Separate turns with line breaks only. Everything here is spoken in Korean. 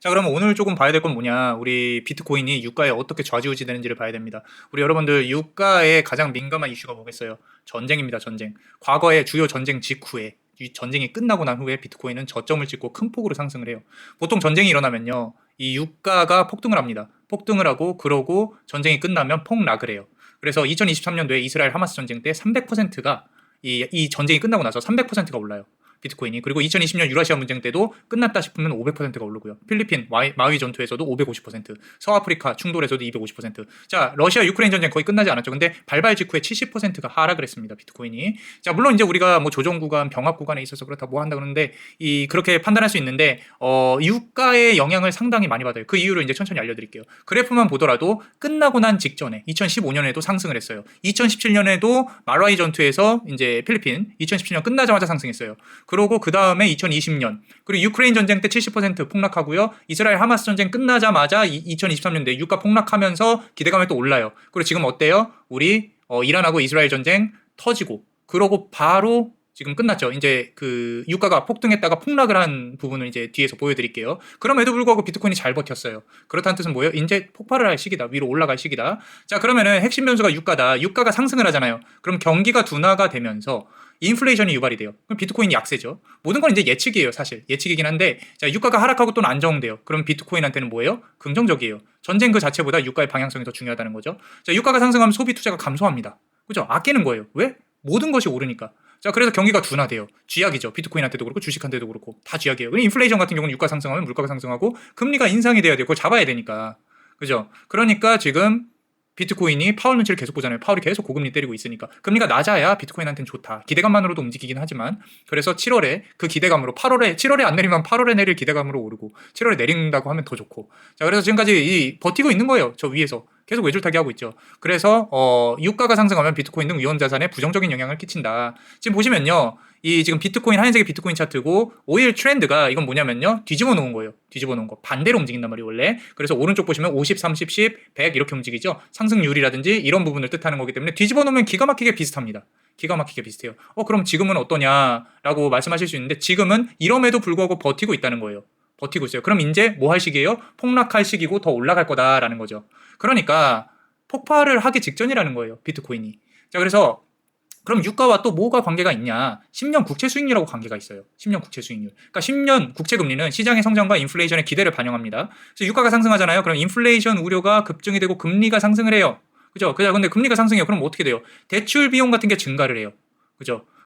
자, 그러면 오늘 조금 봐야 될 건 뭐냐? 우리 비트코인이 유가에 어떻게 좌지우지 되는지를 봐야 됩니다. 우리 여러분들 유가에 가장 민감한 이슈가 뭐겠어요? 전쟁입니다, 전쟁. 과거의 주요 전쟁 직후에 이 전쟁이 끝나고 난 후에 비트코인은 저점을 찍고 큰 폭으로 상승을 해요. 보통 전쟁이 일어나면요. 이 유가가 폭등을 합니다. 폭등을 하고 그러고 전쟁이 끝나면 폭락을 해요. 그래서 2023년도에 이스라엘 하마스 전쟁 때 300%가 이, 이 전쟁이 끝나고 나서 300%가 올라요. 비트코인이 그리고 2020년 유라시아 분쟁 때도 끝났다 싶으면 500%가 오르고요. 필리핀 마이, 마위 전투에서도 550%, 서아프리카 충돌에서도 250%. 자, 러시아 유크레인 전쟁 거의 끝나지 않았죠. 근데 발발 직후에 70%가 하락을 했습니다. 비트코인이. 자, 물론 이제 우리가 뭐 조정 구간, 병합 구간에 있어서 그렇다 뭐 한다 그러는데 이 그렇게 판단할 수 있는데 어, 유가의 영향을 상당히 많이 받아요. 그 이유를 이제 천천히 알려 드릴게요. 그래프만 보더라도 끝나고 난 직전에 2015년에도 상승을 했어요. 2017년에도 말와이 전투에서 이제 필리핀 2017년 끝나자마자 상승했어요. 그러고 그 다음에 2020년 그리고 유크레인 전쟁 때 70% 폭락하고요. 이스라엘 하마스 전쟁 끝나자마자 2023년도에 유가 폭락하면서 기대감이 또 올라요. 그리고 지금 어때요? 우리 어, 이란하고 이스라엘 전쟁 터지고 그러고 바로 지금 끝났죠. 이제 그 유가가 폭등했다가 폭락을 한 부분을 이제 뒤에서 보여드릴게요. 그럼에도 불구하고 비트코인이 잘 버텼어요. 그렇다는 뜻은 뭐예요? 이제 폭발을 할 시기다. 위로 올라갈 시기다. 자 그러면은 핵심 변수가 유가다. 유가가 상승을 하잖아요. 그럼 경기가 둔화가 되면서 인플레이션이 유발이 돼요. 그럼 비트코인이 약세죠. 모든 건 이제 예측이에요, 사실. 예측이긴 한데, 자, 유가가 하락하고 또는 안정돼요. 그럼 비트코인한테는 뭐예요? 긍정적이에요. 전쟁 그 자체보다 유가의 방향성이 더 중요하다는 거죠. 자, 유가가 상승하면 소비 투자가 감소합니다. 그죠? 아끼는 거예요. 왜? 모든 것이 오르니까. 자, 그래서 경기가 둔화돼요. 쥐약이죠. 비트코인한테도 그렇고 주식한테도 그렇고 다 쥐약이에요. 인플레이션 같은 경우는 유가 상승하면 물가가 상승하고 금리가 인상이 돼야 돼요. 그걸 잡아야 되니까. 그죠? 그러니까 지금 비트코인이 파월 눈치를 계속 보잖아요. 파월이 계속 고금리 때리고 있으니까 금리가 낮아야 비트코인한테는 좋다. 기대감만으로도 움직이긴 하지만 그래서 7월에 그 기대감으로 8월에 7월에 안 내리면 8월에 내릴 기대감으로 오르고 7월에 내린다고 하면 더 좋고 자 그래서 지금까지 이 버티고 있는 거예요. 저 위에서 계속 외줄타기 하고 있죠. 그래서 어 유가가 상승하면 비트코인 등 위험 자산에 부정적인 영향을 끼친다. 지금 보시면요. 이 지금 비트코인 하얀색의 비트코인 차트고 오일 트렌드가 이건 뭐냐면요. 뒤집어 놓은 거예요. 뒤집어 놓은 거. 반대로 움직인단 말이에요, 원래. 그래서 오른쪽 보시면 50, 30, 10, 100 이렇게 움직이죠. 상승률이라든지 이런 부분을 뜻하는 거기 때문에 뒤집어 놓으면 기가 막히게 비슷합니다. 기가 막히게 비슷해요. 어, 그럼 지금은 어떠냐라고 말씀하실 수 있는데 지금은 이럼에도 불구하고 버티고 있다는 거예요. 버티고 있어요. 그럼 이제 뭐 할 시기예요? 폭락할 시기고 더 올라갈 거다라는 거죠. 그러니까 폭발을 하기 직전이라는 거예요. 비트코인이. 자, 그래서 그럼 유가와 또 뭐가 관계가 있냐? 10년 국채 수익률하고 관계가 있어요. 10년 국채 수익률. 그러니까 10년 국채 금리는 시장의 성장과 인플레이션의 기대를 반영합니다. 그래서 유가가 상승하잖아요. 그럼 인플레이션 우려가 급증이 되고 금리가 상승을 해요. 그죠? 그죠? 근데 금리가 상승해요. 그럼 어떻게 돼요? 대출 비용 같은 게 증가를 해요. 그죠?